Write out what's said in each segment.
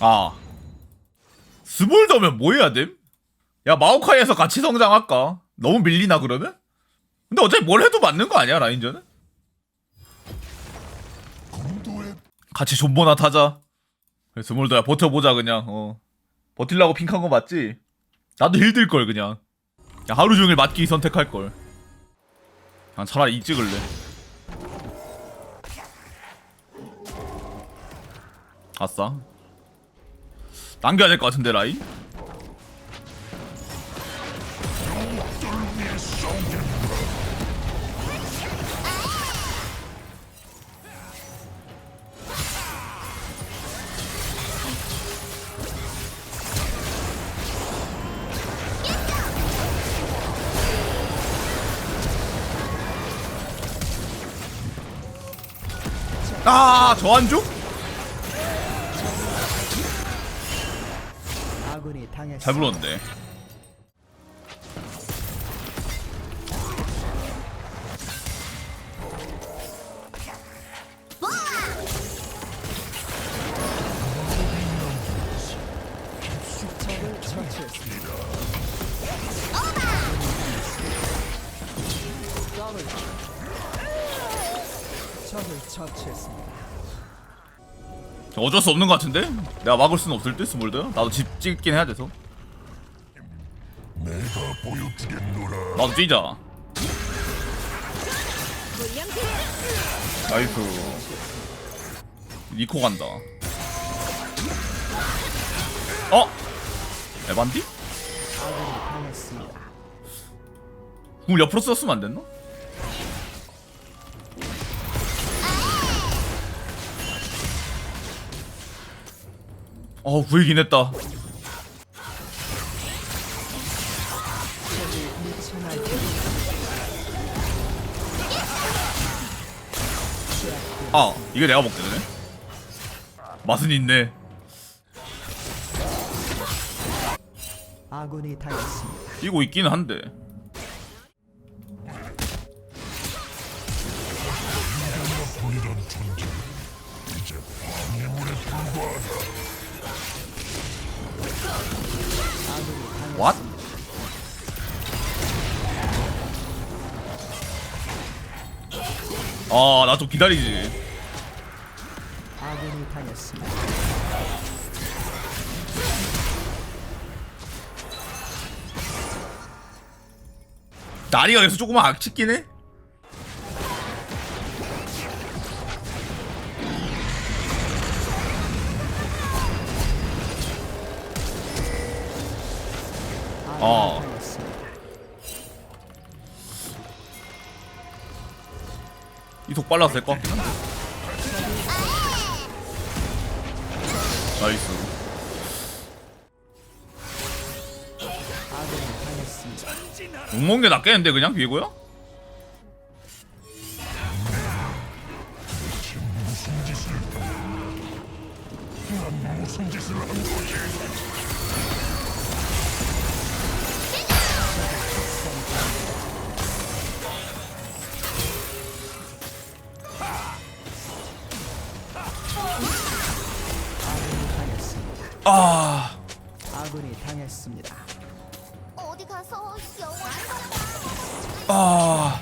아 스몰더면 뭐 해야 됨? 야 마오카이에서 같이 성장할까? 너무 밀리나 그러면? 근데 어차피 뭘 해도 맞는 거 아니야 라인전은? 같이 존버나 타자 스몰더야 버텨보자 그냥 어 버틸라고 핑크한 거 맞지? 나도 힐들걸 그냥 야 하루 종일 맞기 선택할걸 난 차라리 이 찍을래 아싸 당겨야 될 것 같은데 라인? 아, 저 안쪽? 잘 불렀는데. 적을 처치했습니다. 어쩔 수 없는 것 같은데? 내가 막을 수는 없을 듯, 스몰더야? 나도 집 찍긴 해야 돼서. 내가 보여주겠노라. 나도 뛰자. 나이스. 니코 간다. 어? 에반디? 궁을 옆으로 썼으면 안 됐나? 어, 구이긴 했다. 아, 이게 내가 먹게 되네. 맛은 있네. 아군이. 뛰고 있기는 한데. 아, 나 좀 기다리지. 아군이 당했습니다. 나리가 여기서 조금만 악취긴 해? 어. 이속 같긴 한데. 나이스. 당했습니다. 욕먹는 게 낫겠는데, 그냥, 거지? 아.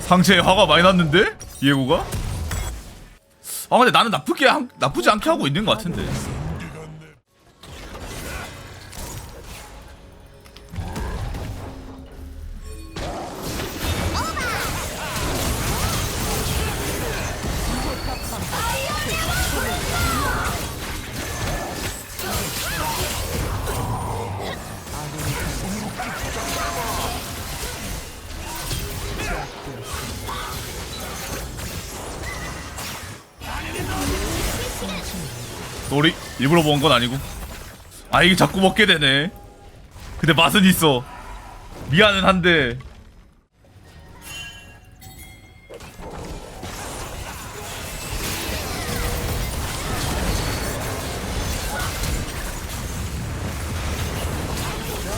상체에 화가 많이 났는데? 비에고가? 아, 근데 나는 나쁘게, 한- 나쁘지 않게 하고 있는 것 같은데. 쏘리 일부러 먹은 건 아니고. 아 이게 자꾸 먹게 되네. 근데 맛은 있어. 미안은 한데.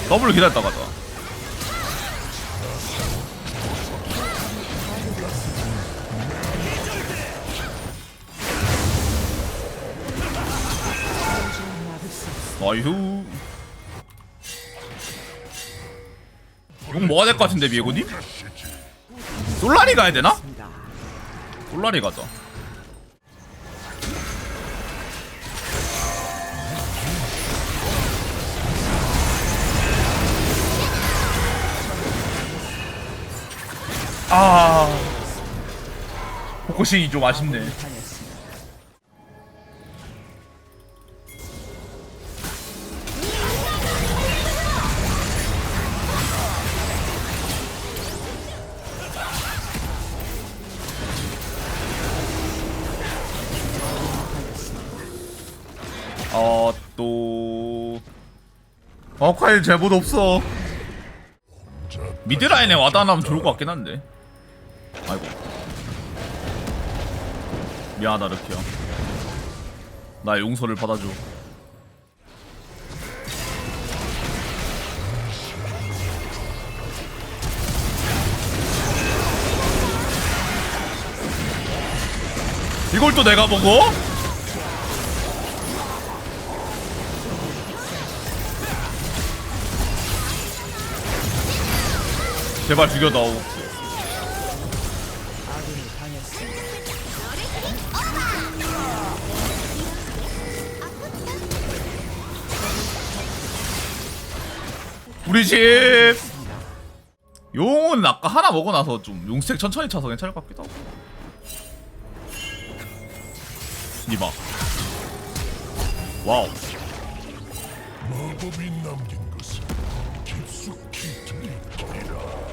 더블 기다렸다 가자 나이스 용 뭐가 될 것 같은데 비에고님? 솔라리 가야 되나? 솔라리 가자 아 포커싱이 좀 아쉽네 어, 아또. 어카일 제보도 없어. 자, 미드라인에 와다 나면 좋을 것 같긴 한데. 아이고. 미안하다 르키야. 나의 용서를 받아줘. 이걸 또 내가 보고? 제발 죽여다오. 우리 집! 용은 아까 하나 먹어놔서 좀 용색 천천히 차서 괜찮을 것 같기도 하고. 니봐. 와우. 마법이 남긴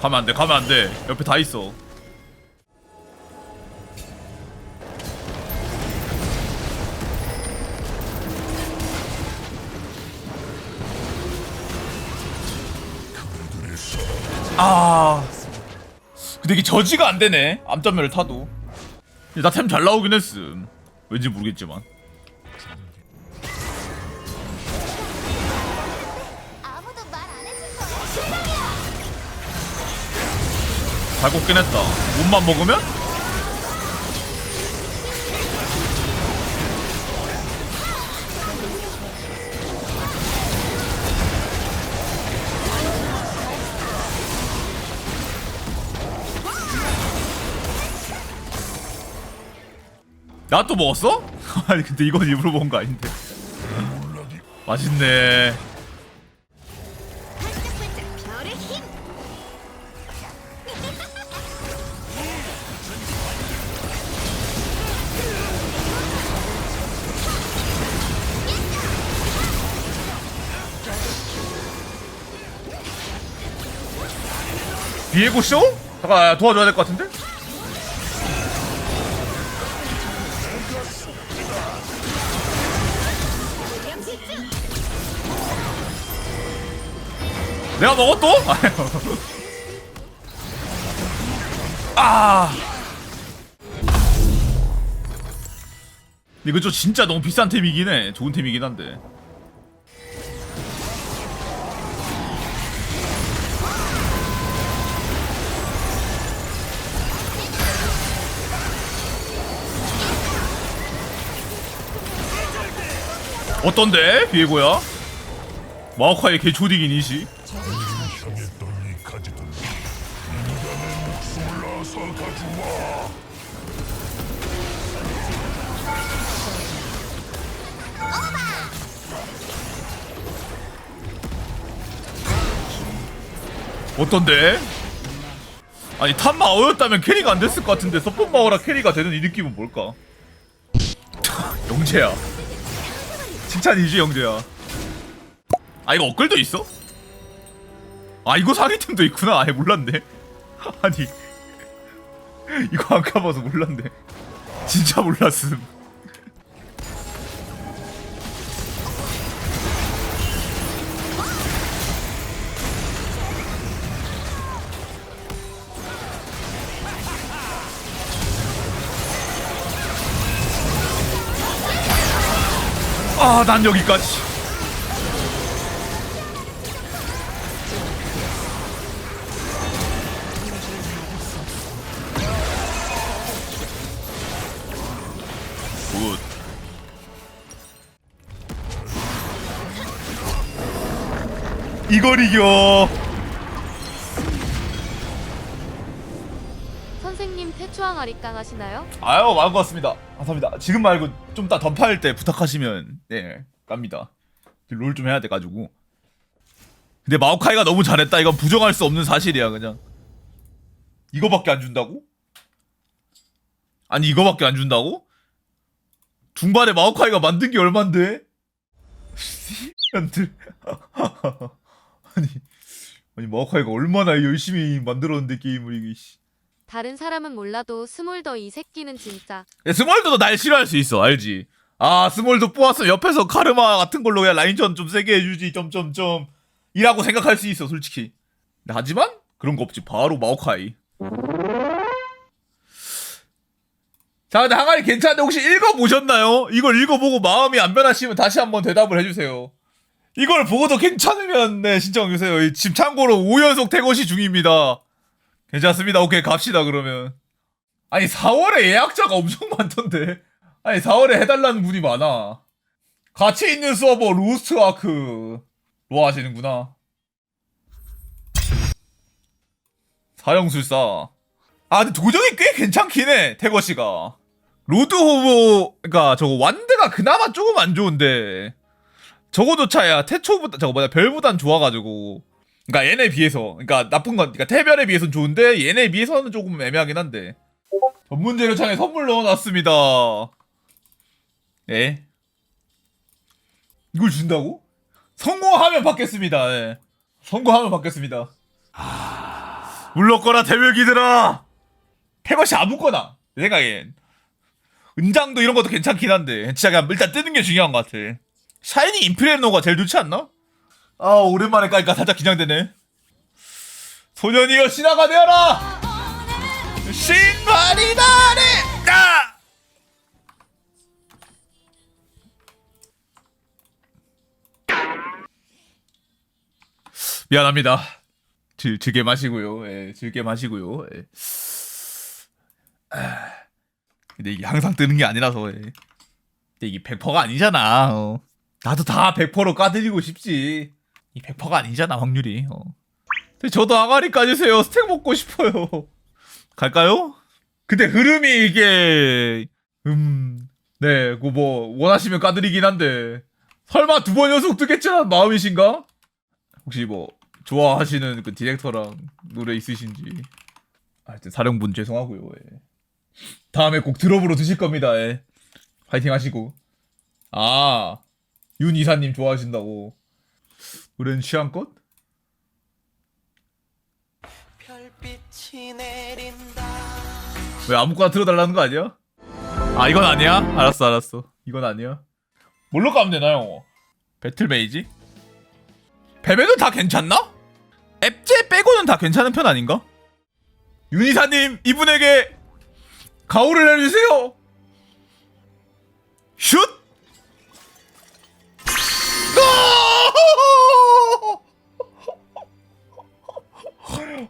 가면 안돼 가면 안돼. 옆에 다 있어. 아. 근데 이게 저지가 안 되네. 암전멸을 타도. 나템 잘 나오긴 했음. 왠지 모르겠지만 잘 꽂긴 했다 몸만 먹으면? 나 또 먹었어? 아니 근데 이건 일부러 먹은 거 아닌데 맛있네 비에고 쇼? 잠깐 야, 도와줘야 될 것 같은데? 내가 먹어 또? 아. 이거 좀 진짜 너무 비싼 템이긴 해. 좋은 템이긴 한데. 어떤데? 비에고야? 마오카의 개초딩인 이시? 향했던 이 가지들 인간의 목숨을 낳아서 가져와. 어떤데? 아니 탑마오였다면 캐리가 안 됐을 것 같은데 서폿마오라 캐리가 되는 이 느낌은 뭘까? 영재야 칭찬 이지 영재야. 아 이거 업글도 있어? 아 이거 사기템도 있구나. 아예 몰랐네. 아니. 이거 안 가봐서 몰랐네. 진짜 몰랐음 아 난 여기까지. 굿. 이걸 이겨. 선생님 태초항 아리깡 하시나요? 아유 것 같습니다. 감사합니다. 지금 말고 좀 이따 던파할 때 부탁하시면 네 갑니다 롤 좀 해야 돼가지고 근데 마오카이가 너무 잘했다 이건 부정할 수 없는 사실이야 그냥 이거밖에 안 준다고? 아니 이거밖에 안 준다고? 중반에 마오카이가 만든 게 얼만데? 씨년들 아니 아니 마오카이가 얼마나 열심히 만들었는데 게임을 이게 씨. 다른 사람은 몰라도 스몰더 이 새끼는 진짜 야, 스몰드도 날 싫어할 수 있어 알지 아 스몰드 뽑았으면 옆에서 카르마 같은 걸로 그냥 라인전 좀 세게 해주지 점점점. 이라고 생각할 수 있어 솔직히. 하지만 그런 거 없지. 바로 마오카이. 자 근데 항아리 괜찮은데 혹시 읽어보셨나요? 이걸 읽어보고 마음이 안 변하시면 다시 한번 대답을 해주세요. 이걸 보고도 괜찮으면 네 신청해주세요. 이 지금 참고로 5연속 태거시 중입니다. 괜찮습니다. 오케이 갑시다 그러면. 아니 4월에 예약자가 엄청 많던데 아니 4월에 해달라는 분이 많아. 같이 있는 서버 로스트 아크. 뭐 하시는구나. 사형술사. 아 근데 도전이 꽤 괜찮긴 해 태거 씨가. 로드 호보 그니까 저거 완드가 그나마 조금 안 좋은데 저거조차야 태초보다 저거 뭐냐 별보단 좋아가지고. 그니까 얘네 비해서 그니까 나쁜 건 그니까 태별에 비해서는 좋은데 얘네 비해서는 조금 애매하긴 한데. 전문 재료창에 선물 넣어놨습니다. 예. 이걸 준다고? 성공하면 받겠습니다. 예. 성공하면 받겠습니다. 물러거라 대별기들아. 태것이 아무거나 내 생각엔 은장도 이런 것도 괜찮긴 한데 진짜 그냥 일단 뜨는 게 중요한 것 같아. 샤이니 인프레노가 제일 좋지 않나? 아 오랜만에 까니까 살짝 긴장되네. 소년이여 신화가 되어라. 신발이 나래 아! 미안합니다. 즐, 즐게 마시고요. 예, 즐게 마시고요. 예. 아, 근데 이게 항상 뜨는 게 아니라서. 예. 근데 이게 100%가 아니잖아. 어. 나도 다 100%로 까드리고 싶지. 이 100%가 아니잖아 확률이. 어. 근데 저도 항아리 까주세요. 스택 먹고 싶어요. 갈까요? 근데 흐름이 이게 음, 네, 그뭐 원하시면 까드리긴 한데 설마 두 번 연속 듣겠지라는 마음이신가? 혹시 뭐 좋아하시는 그 디렉터랑 노래 있으신지 하여튼 사령분 죄송하고요. 예. 다음에 꼭 드롭으로 드실 겁니다. 예. 파이팅 하시고 아, 윤 이사님 좋아하신다고 노래는 취향껏? 왜 아무거나 들어달라는 거 아니야? 아 이건 아니야? 알았어 알았어 이건 아니야 뭘로 까면 되나요? 배틀 메이지? 뱀에도 다 괜찮나? 앱제 빼고는 다 괜찮은 편 아닌가? 윤이사님 이분에게 가오를 내주세요 슛!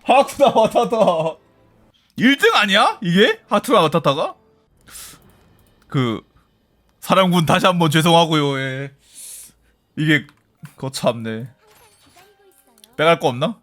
하쿠나 와타타 1등 아니야? 이게? 하투가 마타타가? 그 사령군 다시 한번 죄송하고요. 예. 이게 거참네. 빼갈 거 없나?